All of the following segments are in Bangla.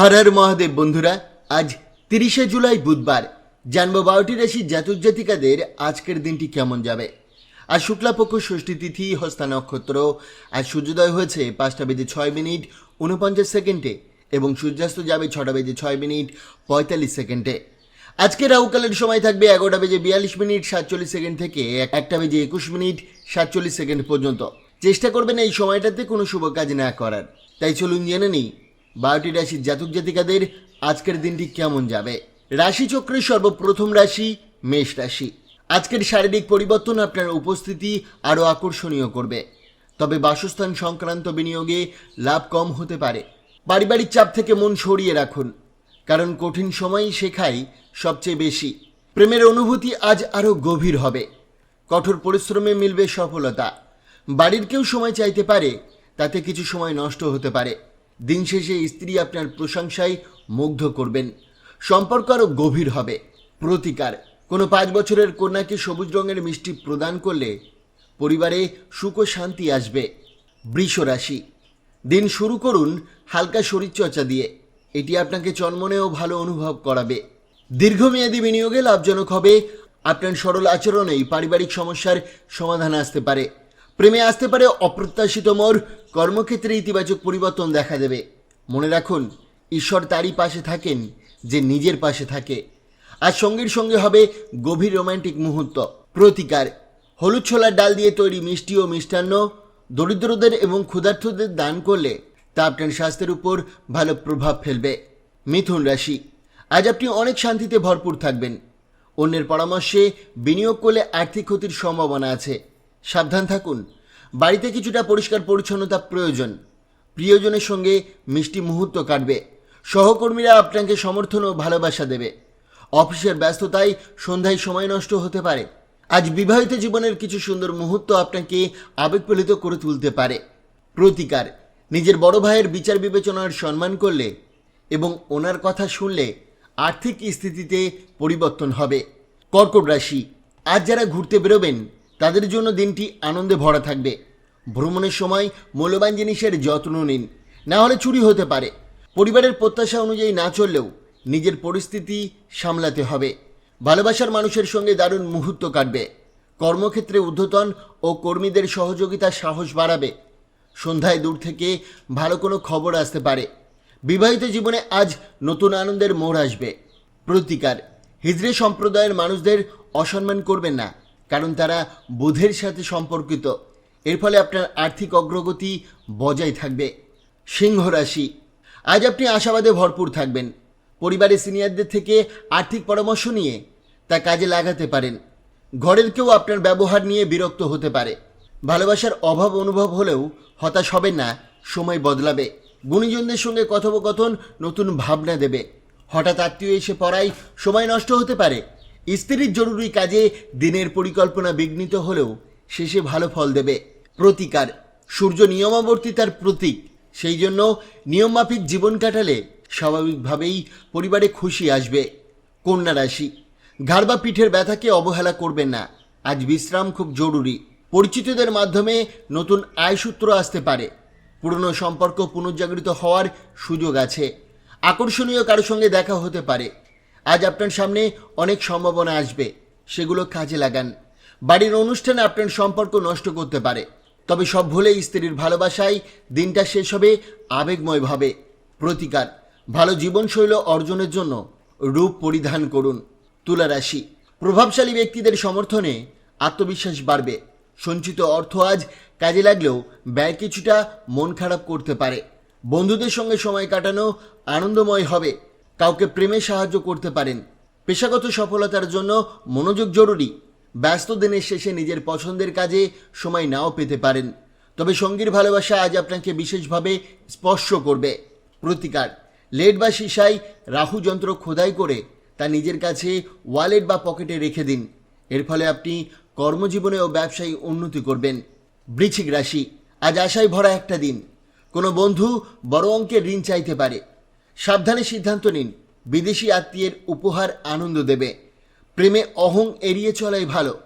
হর হর মহাদেব বন্ধুরা, আজ তিরিশে জুলাই বুধবার। জানব বারোটি রাশির জাতক জাতিকাদের আজকের দিনটি কেমন যাবে। আজ শুক্লাপক্ষ ষষ্ঠী তিথি, হস্তা নক্ষত্র আজ সূর্যোদয় হয়েছে পাঁচটা বেজে ছয় মিনিট উনপঞ্চাশ সেকেন্ডে এবং সূর্যাস্ত যাবে ছটা বেজে ছয় মিনিট পঁয়তাল্লিশ সেকেন্ডে। আজকে রাহুকালের সময় থাকবে এগারোটা বেজে বিয়াল্লিশ মিনিট সাতচল্লিশ সেকেন্ড থেকে একটা বেজে একুশ মিনিট সাতচল্লিশ সেকেন্ড পর্যন্ত। চেষ্টা করবেন এই সময়টাতে কোনো শুভ কাজ না করার। তাই চলুন জেনে নিই বারোটি রাশির জাতক জাতিকাদের আজকের দিনটি কেমন যাবে? রাশিচক্রের সর্বপ্রথম রাশি মেষ রাশি। আজকের শারীরিক পরিবর্তন আপনার উপস্থিতি আরও আকর্ষণীয় করবে। তবে বাসস্থান সংক্রান্ত বিনিয়োগে লাভ কম হতে পারে। পারিবারিক চাপ থেকে মন সরিয়ে রাখুন, কারণ কঠিন সময়ই শেখায় সবচেয়ে বেশি। প্রেমের অনুভূতি আজ আরও গভীর হবে। কঠোর পরিশ্রমে মিলবে সফলতা। বাড়ির কেউ সময় চাইতে পারে, তাতে কিছু সময় নষ্ট হতে পারে। দিন শেষে স্ত্রী আপনার প্রশংসায় মুগ্ধ করবেন। সম্পর্ক আরও গভীর হবে। প্রতিকার। কোনো পাঁচ বছরের কন্যাকে সবুজ রঙের মিষ্টি প্রদান করলে পরিবারে সুখ ও শান্তি আসবে। বৃষ রাশি। দিন শুরু করুন হালকা শরীরচর্চা দিয়ে। এটি আপনাকে চনমনেও ভালো অনুভব করাবে। দীর্ঘমেয়াদী বিনিয়োগে লাভজনক হবে। আপনার সরল আচরণেই পারিবারিক সমস্যার সমাধান আসতে পারে। প্রেমে আসতে পারে অপ্রত্যাশিত মোর, কর্মক্ষেত্রে ইতিবাচক পরিবর্তন দেখা দেবে। মনে রাখুন, ঈশ্বর তারই পাশে থাকেন, যে নিজের পাশে থাকে। আর সঙ্গীর সঙ্গে হবে গভীর রোমান্টিক মুহূর্ত। প্রতিকার, হলুদ ছোলার ডাল দিয়ে তৈরি মিষ্টি ও মিষ্টান্ন, দরিদ্রদের এবং ক্ষুধার্তদের দান করলে তা আপনার স্বাস্থ্যের উপর ভালো প্রভাব ফেলবে। মিথুন রাশি, আজ আপনি অনেক শান্তিতে ভরপুর থাকবেন। অন্যের পরামর্শে বিনিয়োগ করলে আর্থিক ক্ষতির সম্ভাবনা আছে। সাবধান থাকুন। বাড়িতে কিছুটা পরিষ্কার পরিচ্ছন্নতা প্রয়োজন। প্রিয়জনের সঙ্গে মিষ্টি মুহূর্ত কাটবে। সহকর্মীরা আপনাকে সমর্থন ও ভালোবাসা দেবে। অফিসের ব্যস্ততায় সন্ধ্যায় সময় নষ্ট হতে পারে। আজ বিবাহিত জীবনের কিছু সুন্দর মুহূর্ত আপনাকে আবেগপ্রলিত করে তুলতে পারে। প্রতিকার, নিজের বড় ভাইয়ের বিচার বিবেচনার সম্মান করলে এবং ওনার কথা শুনলে আর্থিক স্থিতিতে পরিবর্তন হবে। কর্কট রাশি, আজ যারা ঘুরতে বেরোবেন তাদের জন্য দিনটি আনন্দে ভরা থাকবে। ভ্রমণের সময় মূল্যবান জিনিসের যত্ন নিন। না হলে চুরি হতে পারে। পরিবারের প্রত্যাশা অনুযায়ী না চললেও নিজের পরিস্থিতি সামলাতে হবে। ভালোবাসার মানুষের সঙ্গে দারুণ মুহূর্ত কাটবে। কর্মক্ষেত্রে ঊর্ধ্বতন ও কর্মীদের সহযোগিতা সাহস বাড়াবে। সন্ধ্যায় দূর থেকে ভালো কোনো খবর আসতে পারে। বিবাহিত জীবনে আজ নতুন আনন্দের মোড় আসবে। প্রতিকার। হিজড়ে সম্প্রদায়ের মানুষদের অসম্মান করবেন না। কারণ তারা বুধের সাথে সম্পর্কিত। এর ফলে আপনার আর্থিক অগ্রগতি বজায় থাকবে। সিংহ রাশি। আজ আপনি আশাবাদে ভরপুর থাকবেন। পরিবারের সিনিয়রদের থেকে আর্থিক পরামর্শ নিয়ে তা কাজে লাগাতে পারেন। ঘরের কেউ আপনার ব্যবহার নিয়ে বিরক্ত হতে পারে। ভালোবাসার অভাব অনুভব হলেও হতাশ হবেন না, সময় বদলাবে। গুণীজনদের সঙ্গে কথোপকথন নতুন ভাবনা দেবে। হঠাৎ আত্মীয় এসে পড়ায় সময় নষ্ট হতে পারে। স্ত্রীর জরুরি কাজে দিনের পরিকল্পনা বিঘ্নিত হলেও শেষে ভালো ফল দেবে। প্রতিকার। সূর্য নিয়মাবর্তিতার প্রতীক। সেই জন্য নিয়মমাফিক জীবন কাটালে স্বাভাবিকভাবেই পরিবারে খুশি আসবে কন্যা রাশি। ঘাড় বা পিঠের ব্যথাকে অবহেলা করবেন না। আজ বিশ্রাম খুব জরুরি। পরিচিতদের মাধ্যমে নতুন আয়সূত্র আসতে পারে। পুরনো সম্পর্ক পুনর্জাগৃত হওয়ার সুযোগ আছে। আকর্ষণীয় কারোর সঙ্গে দেখা হতে পারে। আজ আপনার সামনে অনেক সম্ভাবনা আসবে। সেগুলো কাজে লাগান। বাড়ির অনুষ্ঠানে আপনার সম্পর্ক নষ্ট করতে পারে। তবে সব ভুলে স্ত্রীর ভালোবাসায় দিনটা শেষ হবে আবেগময়ভাবে প্রতিকার, ভালো জীবনশৈলী অর্জনের জন্য রূপ পরিধান করুন। তুলা রাশি, প্রভাবশালী ব্যক্তিদের সমর্থনে আত্মবিশ্বাস বাড়বে। সঞ্চিত অর্থ আজ কাজে লাগলেও ব্যয় কিছুটা মন খারাপ করতে পারে। বন্ধুদের সঙ্গে সময় কাটানো আনন্দময় হবে। কাউকে প্রেমে সাহায্য করতে পারেন। পেশাগত সফলতার জন্য মনোযোগ জরুরি। ব্যস্ত দিনের শেষে নিজের পছন্দের কাজে সময় নাও পেতে পারেন। তবে সঙ্গীর ভালোবাসা আজ আপনাকে বিশেষভাবে স্পর্শ করবে। প্রতিকার। লেড বা সীসায় রাহু যন্ত্র খোদাই করে তা নিজের কাছে ওয়ালেট বা পকেটে রেখে দিন। এর ফলে আপনি কর্মজীবনে ও ব্যবসায়ী উন্নতি করবেন। বৃশ্চিক রাশি। আজ আশায় ভরা একটা দিন। কোনো বন্ধু বড় অঙ্কের ঋণ চাইতে পারে। সাবধানে সিদ্ধান্ত নিন, বিদেশি আত্মীয়ের উপহার আনন্দ দেবে। প্রেমে অহং এড়িয়ে চলাই ভালো।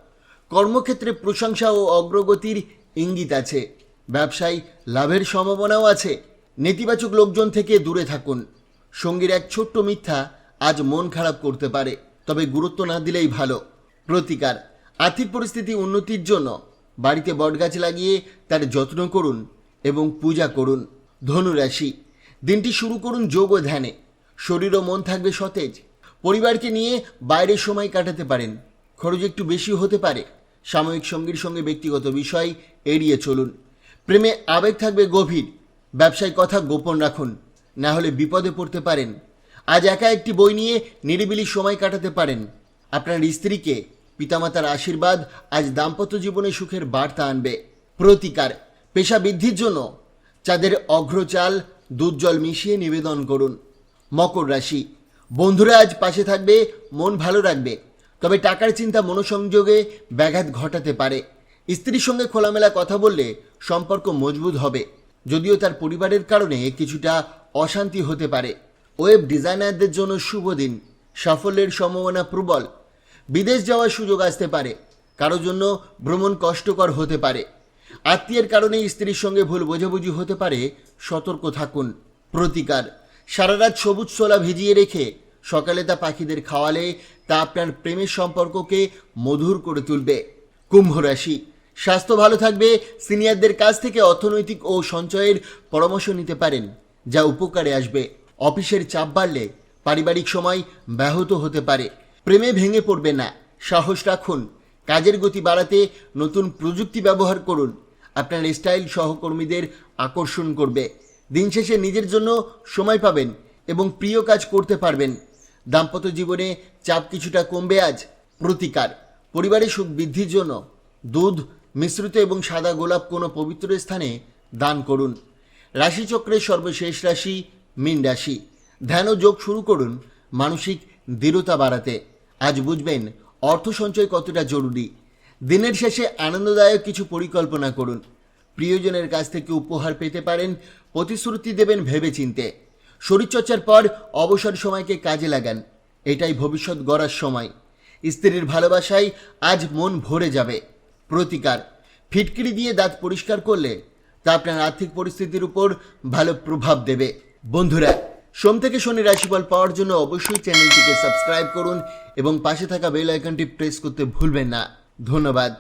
কর্মক্ষেত্রে প্রশংসা ও অগ্রগতির ইঙ্গিত আছে। ব্যবসায় লাভের সম্ভাবনাও আছে। নেতিবাচক লোকজন থেকে দূরে থাকুন। সঙ্গীর এক ছোট্ট মিথ্যা আজ মন খারাপ করতে পারে, তবে গুরুত্ব না দিলেই ভালো। প্রতিকার, আর্থিক পরিস্থিতি উন্নতির জন্য বাড়িতে বটগাছ লাগিয়ে তার যত্ন করুন এবং পূজা করুন। ধনুরাশি দিনটি শুরু করুন যোগ ও ধ্যানে। শরীর ও মন থাকবে সতেজ। পরিবারকে নিয়ে বাইরে সময় কাটাতে পারেন। খরচ একটু বেশি হতে পারে। সাময়িক সঙ্গীর সঙ্গে ব্যক্তিগত বিষয় এড়িয়ে চলুন। প্রেমে আবেগ থাকবে গভীর। ব্যবসায় কথা গোপন রাখুন। না হলে বিপদে পড়তে পারেন। আজ একা একটি বই নিয়ে নিরিবিলি সময় কাটাতে পারেন। আপনার স্ত্রীকে, পিতামাতার আশীর্বাদ আজ দাম্পত্য জীবনে সুখের বার্তা আনবে। প্রতিকার, পেশা বৃদ্ধির জন্য। চাঁদের অগ্রচাল দুধ জল মিশিয়ে নিবেদন করুন। মকর রাশি, বন্ধুরা আজ পাশে থাকবে, মন ভালো রাখবে। তবে টাকার চিন্তা মনোসংযোগে ব্যাঘাত ঘটাতে পারে। স্ত্রীর সঙ্গে খোলামেলা কথা বললে সম্পর্ক মজবুত হবে। যদিও তার পরিবারের কারণে কিছুটা অশান্তি হতে পারে। ওয়েব ডিজাইনারদের জন্য শুভ দিন। সাফল্যের সম্ভাবনা প্রবল। বিদেশ যাওয়ার সুযোগ আসতে পারে। কারও জন্য ভ্রমণ কষ্টকর হতে পারে। আত্মীয়ের কারণে স্ত্রীর সঙ্গে ভুল বোঝাবুঝি হতে পারে, সতর্ক থাকুন। প্রতিকার সারা রাত সবুজ ছোলা ভিজিয়ে রেখে সকালে তা পাখিদের খাওয়ালে তা আপনার প্রেমের সম্পর্ককে মধুর করে তুলবে। কুম্ভ রাশি, স্বাস্থ্য ভালো থাকবে, সিনিয়রদের কাছ থেকে অর্থনৈতিক ও সঞ্চয়ের পরামর্শ নিতে পারেন, যা উপকারে আসবে। অফিসের চাপ বাড়লে পারিবারিক সময় ব্যাহত হতে পারে। প্রেমে ভেঙে পড়বে না, সাহস রাখুন, কাজের গতি বাড়াতে নতুন প্রযুক্তি ব্যবহার করুন। আপনার স্টাইল সহকর্মীদের আকর্ষণ করবে। দিন শেষে নিজের জন্য সময় পাবেন এবং প্রিয় কাজ করতে পারবেন। দাম্পত্য জীবনে চাপ কিছুটা কমবে আজ। প্রতিকার, পরিবারের সুখ বৃদ্ধির জন্য দুধ, মিশ্রিত এবং সাদা গোলাপ কোনো পবিত্র স্থানে দান করুন। রাশিচক্রের সর্বশেষ রাশি মীন রাশি। ধ্যান ও যোগ শুরু করুন মানসিক দৃঢ়তা বাড়াতে। আজ বুঝবেন অর্থ সঞ্চয় কতটা জরুরি। দিনের শেষে আনন্দদায়ক কিছু পরিকল্পনা করুন। প্রিয়জনের কাছ থেকে উপহার পেতে পারেন, প্রতিশ্রুতি দেবেন ভেবেচিন্তে। শরীরচর্চার পর অবসর সময়কে কাজে লাগান, এটাই ভবিষ্যৎ গড়ার সময়। স্ত্রীর ভালোবাসায় আজ মন ভরে যাবে। প্রতিকার, ফিটকিরি দিয়ে দাঁত পরিষ্কার করলে তা আপনার আর্থিক পরিস্থিতির উপর ভালো প্রভাব দেবে। বন্ধুরা, সোম থেকে শনি রাশিফল পাওয়ার জন্য অবশ্যই চ্যানেলটিকে সাবস্ক্রাইব করুন এবং পাশে থাকা বেল আইকনটি প্রেস করতে ভুলবেন না। ধন্যবাদ।